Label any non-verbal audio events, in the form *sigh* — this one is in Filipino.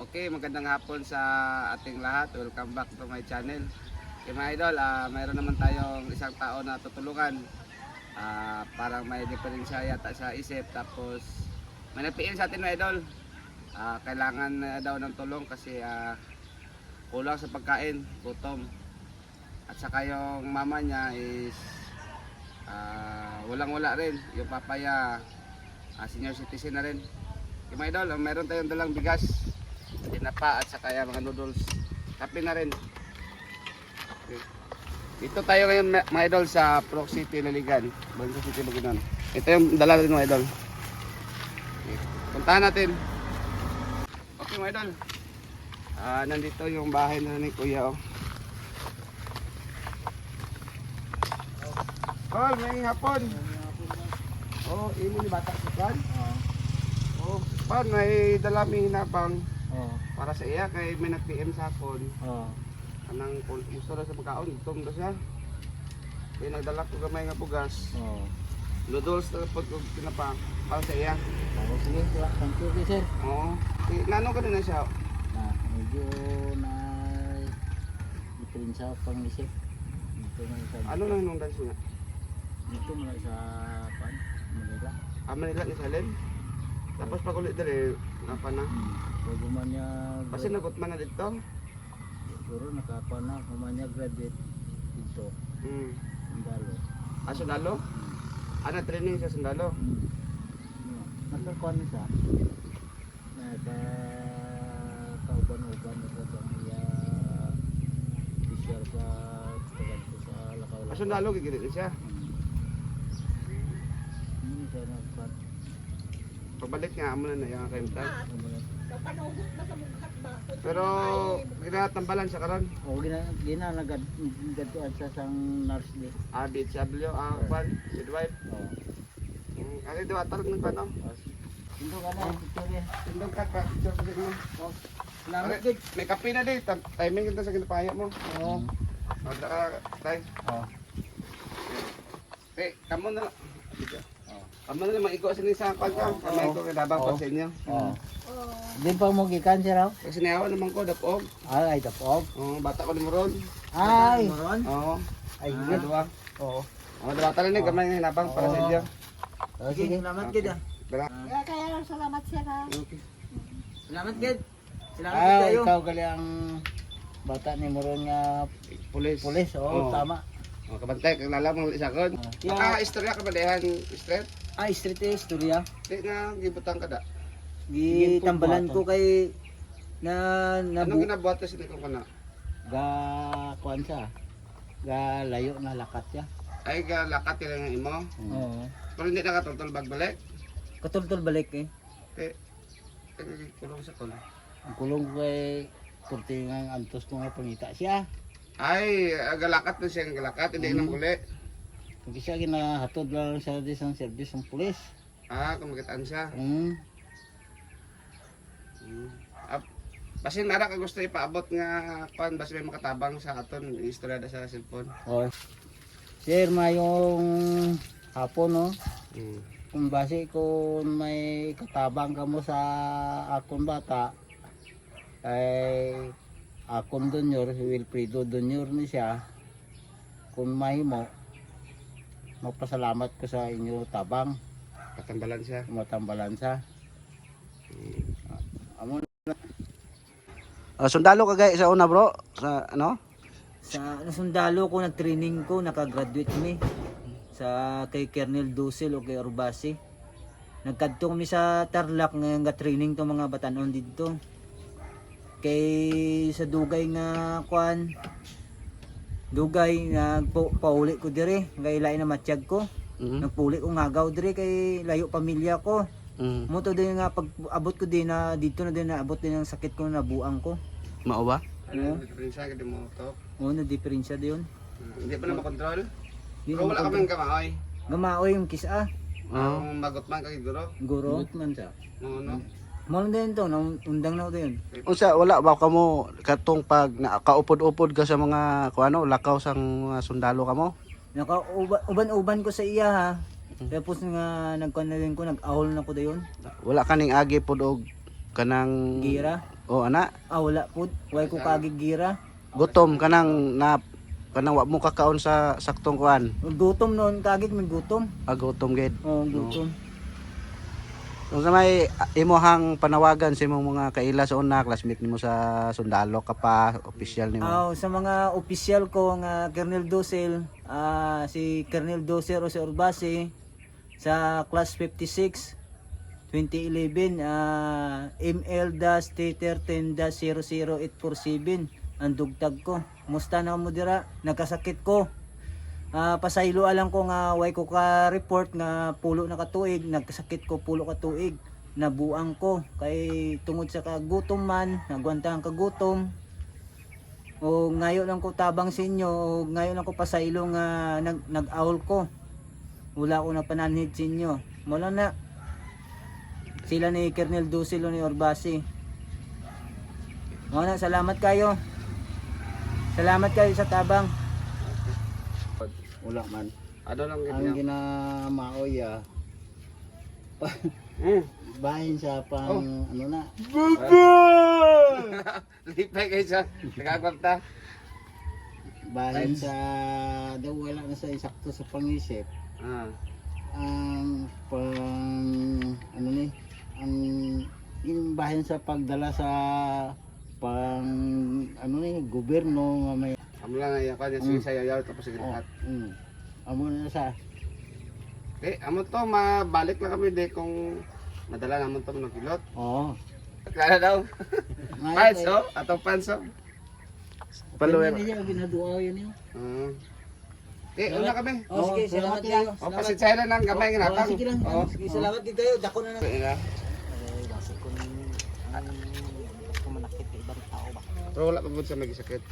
Okay, magandang hapon sa ating lahat. Welcome back to my channel. Okay mga idol, ah, mayroon naman tayong isang tao na tutulungan. Ah, parang may diferensya yata sa isip. Tapos may nagpiin sa atin mga idol. Ah, kailangan na daw ng tulong kasi ah, kulang sa pagkain, gutom. At saka yung mama niya is ah, walang wala rin. Yung papaya, ah, senior citizen na rin. Okay, mga idol, ah, meron tayong dalang bigas, tinapa at saka yung mga noodles. Kape na rin. Okay. Dito tayo ngayon mga idol sa Proc City, Laligan. Bangka City, Bagunon. Ito yung dala natin mga idol. Okay. Puntahan natin. Okay mga idol. Ah, nandito yung bahay na ni Kuya oh. Col, may hapon. Oh, imo ni bata sa kan? Oh, pan may dala mi hinabang Oo. para sa iya kay may nag-PM sa akon. Oo. Anang gusto na sa pagkaon, gutom na siya. Kaya nagdala ko gamay nga bugas. Oo. Noodles na pag pinapa para sa iya. Oo, sige. Thank you, okay, sir. Oo. Eh, nano ka na siya. Na, medyo na diferensya pang isip. Ano na nung dance niya? dito na sa pan, Manila. Ah, Manila ni Salem. Tapos pag ulit dali, napa na. Hmm. Bago man niya Kasi nagot man na dito. siguro nakapa na kung man niya graduate dito, Hmm. Sundalo. Ah, sundalo? Ah, na-training sa sundalo. Hmm. Yeah. Nakakuha na siya. Naka kauban-uban na sa pamilya official sa tagal ko sa Lakaw Ah, sundalo, gigilid siya. Hindi siya nagpat. Pagbalik nga, amo na na yung kaimtan. Ano Pero, ginatambalan siya karon. O gina gina nagad gadtuan sa sang nurse di. Ah, BHW, ah, kwan, midwife. Oh. Hmm, Ano yung diwatar ng kano? Indo ka na Victoria. Tindong kat pa, picture ko mo. Oh. Salamat gid. may kape na di, timing kita sa kinapaya mo. Oh. O, daka, tay. Oh. Eh, kamo na lang. Kamo na maigo sa nisa kwan ka. Kamay ko, kinabang Oo. pa sa inyo. Oh. Din pa mo gikan siya raw. Kasi niyawa naman ko, dapog. Ay, tapog. Oh, bata ko ni Moron. Ay. Oo. Ay, Ah, gid. dua. Oo. Oh, diwatar na ni, kamay nga hinabang para sa Oo. inyo. Oh, sige. Salamat gid. Dala. Kaya salamat siya na. Okay. Salamat gid. Salamat gid kayo. ikaw gali ang bata ni Moron nga Pulis. pulis. Oo, Oo. tama. Oh, kabantay, kilala mo isa kon. Ah. Ah, istorya ka ba dehan straight? Ay, street eh, istorya. Di nga gibutang ka da. Gitambalan ko kay na Anong nabu ginabuhat sa sinikong kana? ga kuan siya. Ga layo na lakat siya. Ay ga lakat ka lang imo. Oo. Pero hindi na katultol bagbalik. Katultol balik eh. Eh, eh, kulong sa kon. Ang kulong ko kay kurtingang antos ko nga pangita siya. Ay, ah, galakat na siya galakat, hindi Mm. nang uli. Kung siya ginahatod lang sa isang service ng pulis. Ah, kumagitaan siya. Mm. Hmm. Ah, basin nara ka gusto ipaabot nga pan basi may makatabang sa aton istorya da sa cellphone. Oh. Sir, mayong hapon no. Hmm. Kung base kung may katabang ka mo sa akong bata, ay akong dunyor, si Wilfredo dunyor ni siya, kung mahimo, magpasalamat ko sa inyo tabang, Patambalan siya. matambalan sa. Amo Ah, sundalo ka gay sa una bro sa ano? Sa ano, sundalo ko, nag-training ko, nakagraduate kami sa kay Colonel Dusel o kay Urbasi. Nagkadto kami sa Tarlac nga training to mga batanon dito. Kay sa dugay nga kwan dugay nga po, pauli ko dire kay lain na matiyag ko. Mhm. Nagpuli ko ngagaw dire kay layo pamilya ko. Mm. Mo to din nga pag abot ko din na dito na din na abot din ang sakit ko na buang ko. Mao ba? Ano diferensya ka mo to? Oo, na diferensya din. Hindi pa na makontrol. Di Pero wala ka man kamaoy. Gamaoy yung kisa. Ang magot man kay guro. Guro. man siya. No, no. Mo din to, nang undang na ko din. Unsa wala ba kamo katong pag nakaupod-upod ka sa mga kuano lakaw sang mga sundalo kamo? Naka uban-uban ko sa iya ha. Tapos nga nagkuan na rin ko, nag-ahol na ko dayon. Wala kaning agi pod og kanang Gira. O ana, Ah, wala po. Way ko kagigira. gutom kanang na kanang wa mo kakaon sa saktong kuan. Gutom noon, kagig may gutom. Ah, gutom gid. Oo, gutom. Kung sa may ah, imuhang panawagan sa imong mga kaila sa una, classmate nimo sa sundalo ka pa, official nimo. Ah, sa mga opisyal ko nga Colonel Dosel, ah, si Colonel Dosel o si Urbasi sa class 56 2011 ah ML-T13-00847 ang dugtag ko. Musta na mo dira? Nagkasakit ko. Ah, pasaylo alang ko nga way ko ka report nga pulo na katuig, nagkasakit ko pulo ka tuig. Nabuang ko kay tungod sa kagutom man, nagwantahan kagutom. O ngayon lang ko tabang sa inyo, o ngayon lang ko pasaylo nga nag nag-awl ko. Wala ko na pananhid sa inyo. Wala na. Sila ni Colonel Dusilo ni Orbasi. Mga na, salamat kayo. Salamat kayo sa tabang. Wala man. Ano lang Ang ganyan? ginamaoy ah, Mm. *laughs* bahin sa pang ano na, *laughs* Lipay kayo sa nagkakwarta. bahin sa daw wala na sa isakto sa pangisip. Ah. Ang pang ano ni, ang yung bahin sa pagdala sa pang ano ni gobyerno nga may Amo lang ay ako niya sige sayo yaw tapos sige oh, lahat. mm, amo na sa Eh, amo to mabalik lang kami di kung madala naman to ng kilot. oh Kaya daw. *laughs* Panso, atong panso. Follower. Hindi niya ginaduaw yun yun. Ah. Eh, una kami. Oh, sige, salamat kayo. O, pasensya na ng gamay nga napang. sige lang. Oo. Sige, salamat din kayo. Dako na na. Sige. Pero wala pa po sa may sakit.